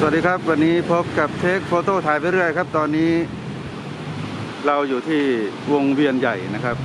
สวัสดีครับ วันนี้พบกับเทคโฟโต้ถ่ายไปเรื่อยครับ ตอนนี้เราอยู่ที่วงเวียนใหญ่นะครับ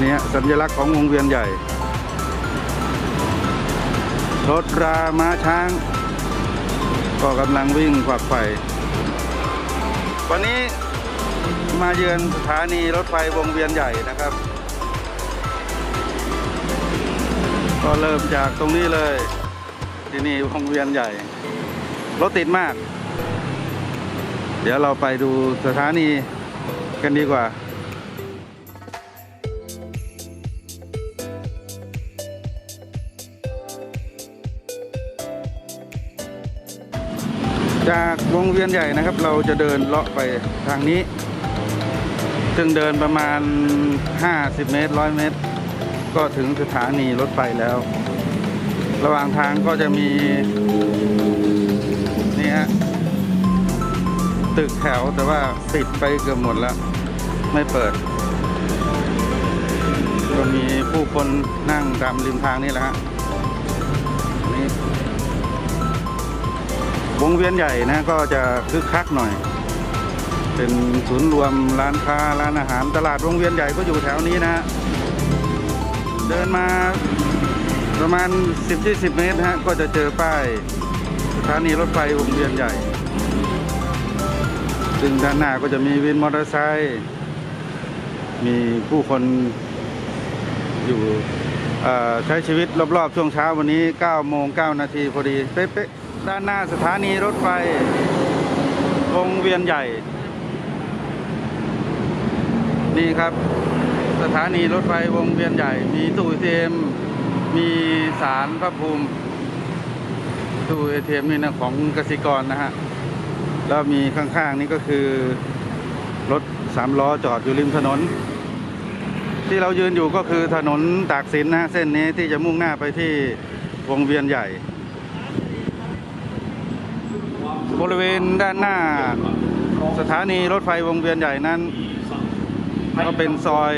เนี่ยสัญลักษณ์ของวงเวียนใหญ่ รถราม้าช้าง ก็กำลังวิ่งขวักไฟ วันนี้มาเยือนสถานีรถไฟวงเวียนใหญ่นะครับ ก็เริ่มจากตรงนี้เลย ที่นี่วงเวียนใหญ่ รถติดมาก เดี๋ยวเราไปดูสถานีกันดีกว่า จากวงเวียนใหญ่นะครับ เราจะเดินเลาะไปทางนี้ ซึ่งเดินประมาณ 50 เมตร 100 เมตร ก็ถึงสถานีรถไฟแล้ว ระหว่างทางก็จะมี นี่ฮะ ตึกแถวแต่ว่าปิดไปเกือบหมดแล้ว ไม่เปิด ก็มีผู้คนนั่งตามริมทางนี่แหละฮะนี่ วงเวียนใหญ่นะก็จะคึกคักหน่อย เป็นศูนย์รวมร้านค้าร้านอาหารตลาดวงเวียนใหญ่ก็อยู่แถวนี้นะ เดินมาประมาณ 10-20 เมตรฮะก็จะเจอป้ายสถานีรถไฟวงเวียนใหญ่ ซึ่งด้านหน้าก็จะมีวินมอเตอร์ไซค์มีผู้คนอยู่ใช้ชีวิตรอบๆ ช่วงเช้าวันนี้9โมง9นาทีพอดีเป๊ะๆ ด้านหน้าสถานีรถไฟวงเวียนใหญ่ นี่ครับ สถานีรถไฟวงเวียนใหญ่ มีตู้เอทีเอ็มมีสารพระภูมิตู้เอทีเอ็มนี่นะของกสิกรนะฮะ แล้วมีข้างๆนี่ก็คือรถสามล้อจอดอยู่ริมถนน ที่เรายืนอยู่ก็คือถนนตากสินนะฮะเส้นนี้ที่จะมุ่งหน้าไปที่วงเวียนใหญ่ บริเวณด้านหน้า สถานีรถไฟวงเวียนใหญ่นั้น ก็เป็นซอย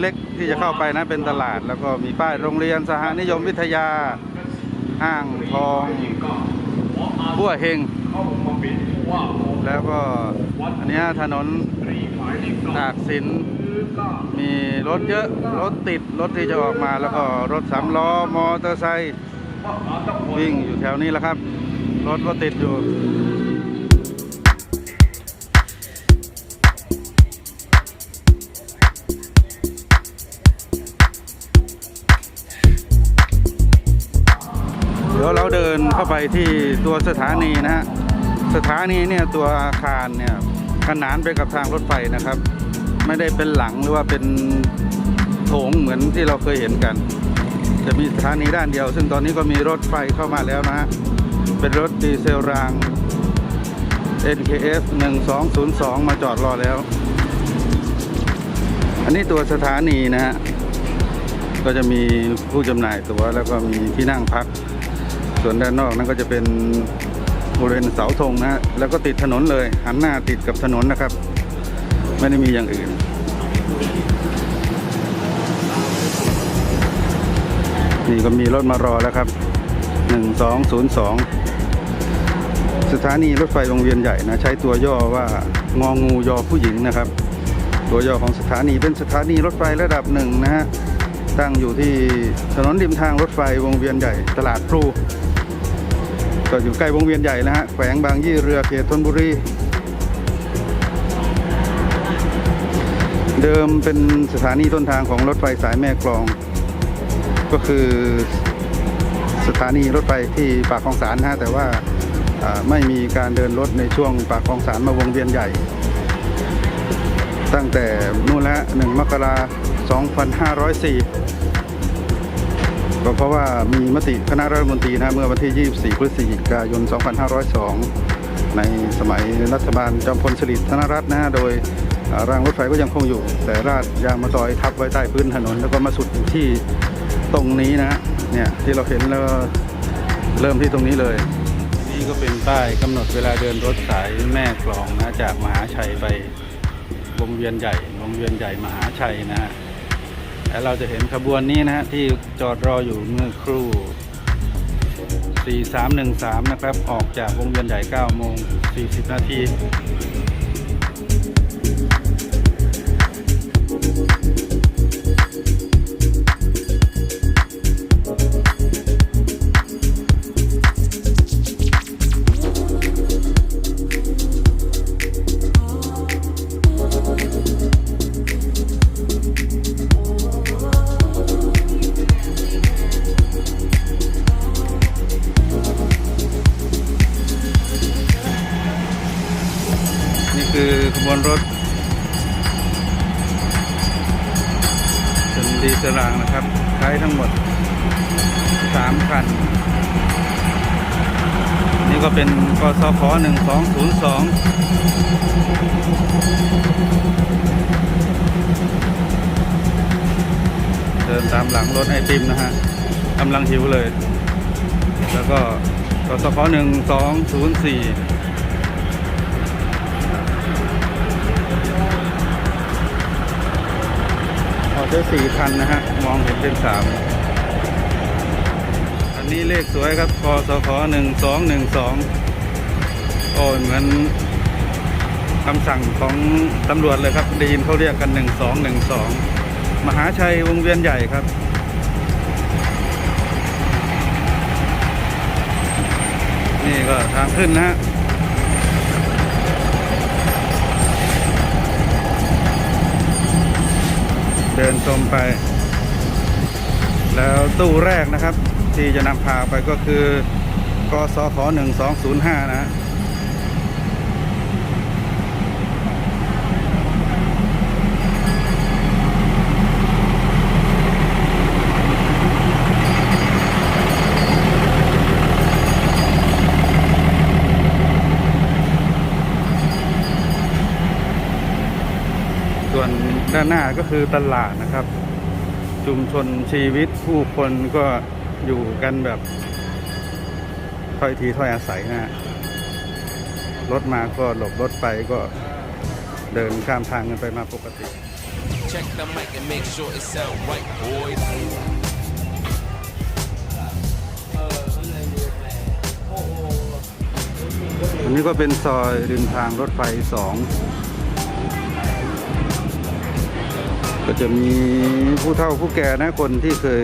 เล็กที่จะเข้าไปนะเป็นตลาด แล้วก็มีป้ายโรงเรียนสหนิยมวิทยาห้างทองบัวเฮงแล้วก็อันนี้ถนนตากสิน มีรถเยอะ รถติด รถที่จะออกมาแล้วก็รถสามล้อ มอเตอร์ไซค์วิ่งอยู่แถวนี้แหละครับ รถก็ติดอยู่ เข้าไปที่ตัวสถานีนะฮะสถานีเนี่ยตัวอาคารเนี่ยขนานไปกับทางรถไฟนะครับ ไม่ได้เป็นหลังหรือว่าเป็นโถงเหมือนที่เราเคยเห็นกัน จะมีสถานีด้านเดียว ซึ่งตอนนี้ก็มีรถไฟเข้ามาแล้วนะฮะเป็นรถดีเซลราง NKF 1202 มาจอดรอแล้ว อันนี้ตัวสถานีนะฮะก็จะมีผู้จำหน่ายตัวแล้วก็มีที่นั่งพัก ส่วนด้านนอกนั้นก็จะเป็นบริเวณเสาธงนะฮะแล้วก็ติดถนนเลยหันหน้าติดกับถนนนะครับ ไม่ได้มีอย่างอื่น นี่ก็มีรถมารอแล้วครับ 1202 สถานีรถไฟวงเวียนใหญ่นะใช้ตัวย่อว่างองูยอผู้หญิงนะครับ ตัวย่อของสถานีเป็นสถานีรถไฟระดับหนึ่งนะฮะตั้งอยู่ที่ถนนริมทางรถไฟวงเวียนใหญ่ตลาดพลู ก็อยู่ใกล้วงเวียนใหญ่นะฮะแขวงบางยี่เรือเขตธนบุรี เดิมเป็นสถานีต้นทางของรถไฟสายแม่กลอง ก็คือสถานีรถไฟที่ปากคลองสารนะฮะแต่ว่าไม่มีการเดินรถในช่วงปากคลองสารมาวงเวียนใหญ่ ตั้งแต่นู่นแล้ว1มกราคม2504 ก็เพราะว่ามีมติคณะรัฐมนตรีนะเมื่อวันที่ 24 พฤศจิกายน 2502 ในสมัยรัฐบาลจอมพลสฤษดิ์ธนรัตน์นะโดยรางรถไฟก็ยังคงอยู่ แต่ราดยางมาตอยทับไว้ใต้พื้นถนน แล้วก็มาสุดที่ตรงนี้นะฮะเนี่ยที่เราเห็นแล้วเริ่มที่ตรงนี้เลย นี่ก็เป็นป้ายกำหนดเวลาเดินรถสายแม่กลองนะจากมหาชัยไปวงเวียนใหญ่วงเวียนใหญ่มหาชัยนะฮะ และเราจะเห็นขบวนนี้นะฮะที่จอดรออยู่เมื่อครู่ 4313 นะครับ ออกจากวงเวียนใหญ่9โมง40 นาที ขบวนรถเป็นดีเซลรางนะครับ ใช้ทั้งหมด3คัน นี่ก็เป็นกสค1202เดินตามหลังรถไอติมนะฮะกำลังหิวเลย แล้วก็กสค1204ออ เดอสี่คันนะฮะ มองเห็นเป็นสามอันนี้เลขสวยครับกสคหนึ่งสองหนึ่งสองโอ้เหมือนคำสั่งของตำรวจเลยครับ ได้ยินเขาเรียกกันหนึ่งสองหนึ่งสองมหาชัยวงเวียนใหญ่ครับนี่ก็ทางขึ้นนะฮะ เดินชมไป แล้วตู้แรกนะครับ ที่จะนำพาไปก็คือกสข1205 นะ ด้านหน้าก็คือตลาดนะครับ ชุมชนชีวิตผู้คนก็อยู่กันแบบถ้อยทีถ้อยอาศัยนะฮะรถมาก็หลบรถไปก็เดินข้ามทางกันไปมาปกติ Check the mic and make sure it sound right, boys. อันนี้ก็เป็นซอยริมทางรถไฟสอง จะมีผู้เฒ่าผู้แก่นะคนที่เคย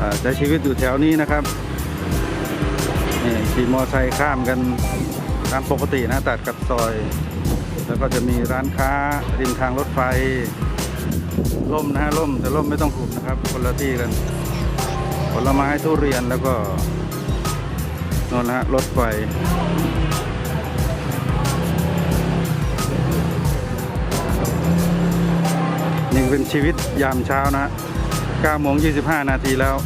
อาใช้ชีวิตอยู่แถวนี้นะครับนี่ขี่มอไซค์ข้ามกันตามปกตินะตัดกับซอย แล้วก็จะมีร้านค้าริมทางรถไฟร่มนะฮะร่มแต่ร่มไม่ต้องผูกนะครับ คนละที่กัน ผลไม้ทุเรียนแล้วก็นนนฮะรถไฟ เป็นชีวิตยามเช้านะฮะ9โมง25 นาทีแล้ว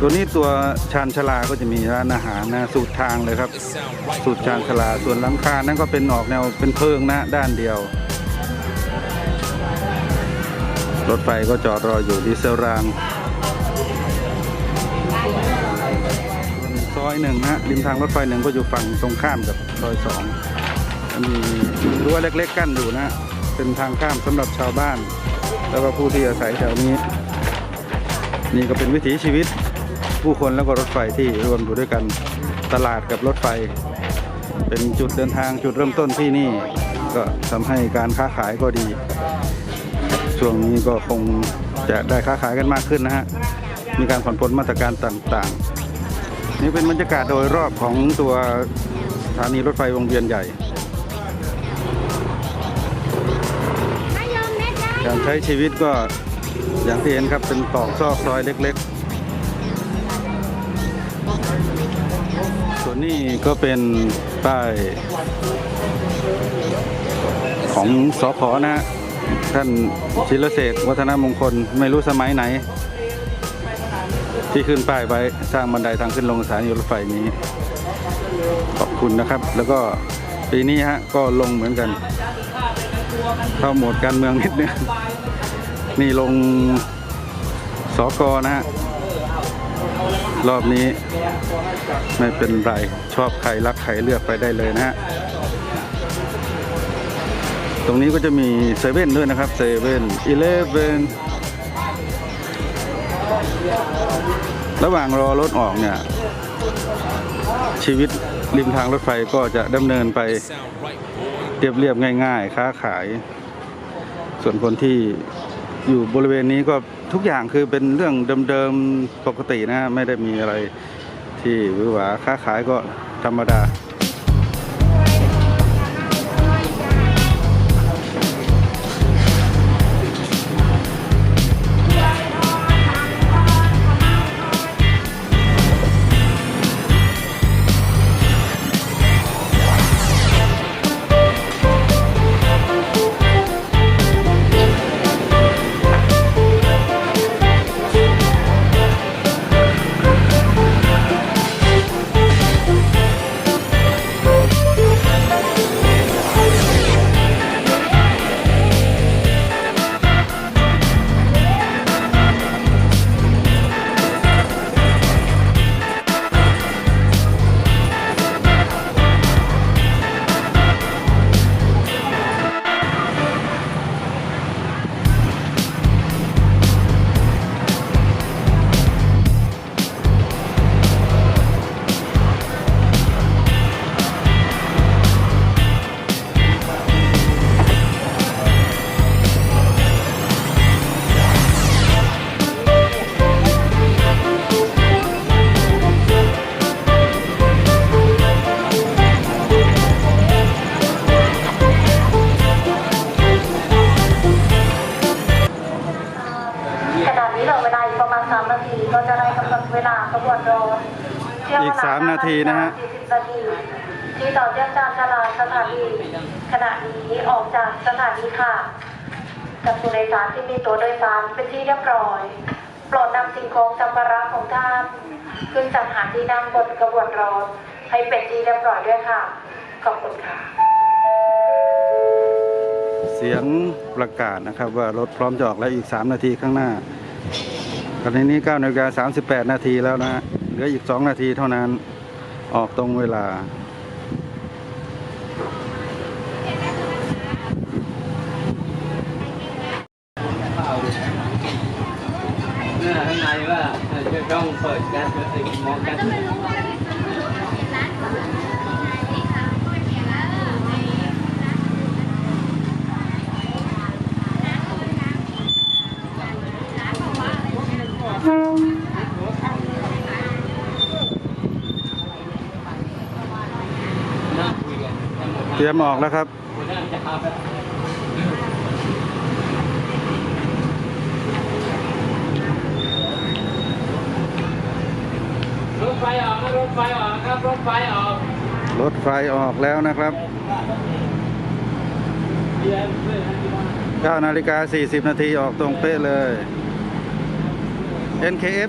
ตัวนี้ตัวชานชลาก็จะมีร้านอาหารนะสูตรทางเลยครับ สูตรชานชลาส่วนหลังคานั้นก็เป็นออกแนวเป็นเพิงนะด้านเดียว รถไฟก็จอดรออยู่ดีเซลรางซอยหนึ่งนะริมทางรถไฟหนึ่งก็อยู่ฝั่งตรงข้ามกับซอยสองมีรั้วเล็กๆกั้นอยู่นะ เป็นทางข้ามสำหรับชาวบ้าน แล้วก็ผู้ที่อาศัยแถวนี้ นี่ก็เป็นวิถีชีวิตผู้คนแล้วก็รถไฟที่รวมอยู่ด้วยกันตลาดกับรถไฟ เป็นจุดเดินทางจุดเริ่มต้นที่นี่ ก็ทำให้การค้าขายก็ดี ช่วงนี้ก็คงจะได้ค้าขายกันมากขึ้นนะฮะมีการผ่อนปลนมาตรการต่างๆ นี่เป็นบรรยากาศโดยรอบของตัวสถานีรถไฟวงเวียนใหญ่ การใช้ชีวิตก็อย่างที่เห็นครับเป็นตอกซอกซอยเล็กๆ ส่วนนี้ก็เป็นป้ายของสอพอนะฮะท่านชิลเศษวัฒนมงคลไม่รู้สมัยไหน ที่ขึ้นป้ายไว้สร้างบันไดทางขึ้นลงสถานีรถไฟนี้ ขอบคุณนะครับ แล้วก็ปีนี้ฮะก็ลงเหมือนกัน เข้าโหมดการเมืองนิดนึงนี่ลงสอกอนะฮะรอบนี้ไม่เป็นไร ชอบใครรักใครเลือกไปได้เลยนะฮะ ตรงนี้ก็จะมีเซเว่นด้วยนะครับเซเว่นอีเลฟเว่นระหว่างรอรถออกเนี่ย ชีวิตริมทางรถไฟก็จะดำเนินไป เรียบเรียบง่าย ๆ ค้าขาย ส่วนคนที่อยู่บริเวณนี้ก็ทุกอย่างคือเป็นเรื่องเดิมๆปกตินะ ไม่ได้มีอะไรที่หวือหวาค้าขายก็ธรรมดา ทีนะฮะ40นาทีที่ต่อเจียมจานจราสถานีขณะนี้ออกจากสถานีค่ะกับผู้โดยสารที่มีตั๋วโดยสารเป็นที่เรียบร้อย โปรดนำสิ่งของสัมภาระของท่านขึ้นจากหาที่นั่งบนกระบวนรถให้เป็นที่เรียบร้อยด้วยค่ะ ขอบคุณค่ะ เสียงประกาศนะครับว่ารถพร้อมจะออกแล้วอีก 3 นาทีข้างหน้า ตอนนี้9นาฬิกา38 นาทีแล้วนะฮะเหลืออีก 2 นาทีเท่านั้น ออกตรงเวลาเนี่ยข้างในว่าจะต้องเปิดการติดมองกันงคุยกันทั้งหมด เต รียมออกแล้วครับหัวหน้าจะพาไปรถไฟออกนะรถไฟออกครับ รถไฟออกรถไฟออกแล้วนะครับ9นาฬิกา 40 นาทีออกตรงเป๊ะเลย NKF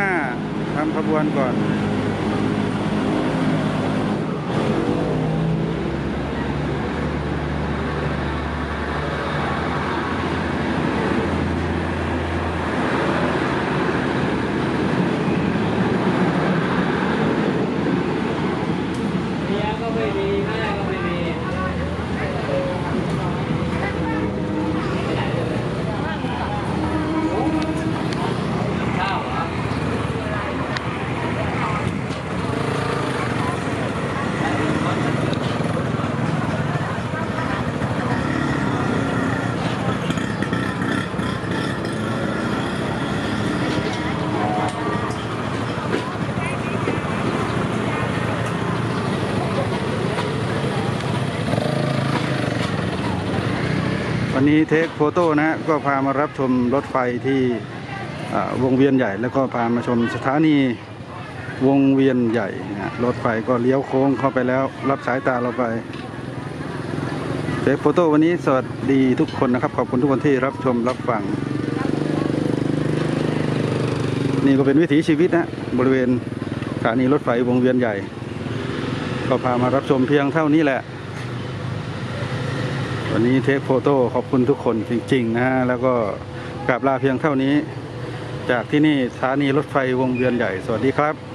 1205ทำขบวนก่อน เมียก็ไม่มีแม่ก็ไม่มีข้าวเหรอ วันนี้เทคโฟโต้นะฮะก็พามารับชมรถไฟที่วงเวียนใหญ่ แล้วก็พามาชมสถานีวงเวียนใหญ่นะรถไฟก็เลี้ยวโค้งเข้าไปแล้วรับสายตาเราไปเฟซโฟโต้วันนี้สวัสดีทุกคนนะครับ ขอบคุณทุกคนที่รับชมรับฟัง นี่ก็เป็นวิถีชีวิตนะบริเวณสถานีรถไฟวงเวียนใหญ่ ก็พามารับชมเพียงเท่านี้แหละ วันนี้เทคโฟโต้ขอบคุณทุกคนจริงๆนะฮะแล้วก็กราบลาเพียงเท่านี้ จากที่นี่สถานีรถไฟวงเวียนใหญ่ สวัสดีครับ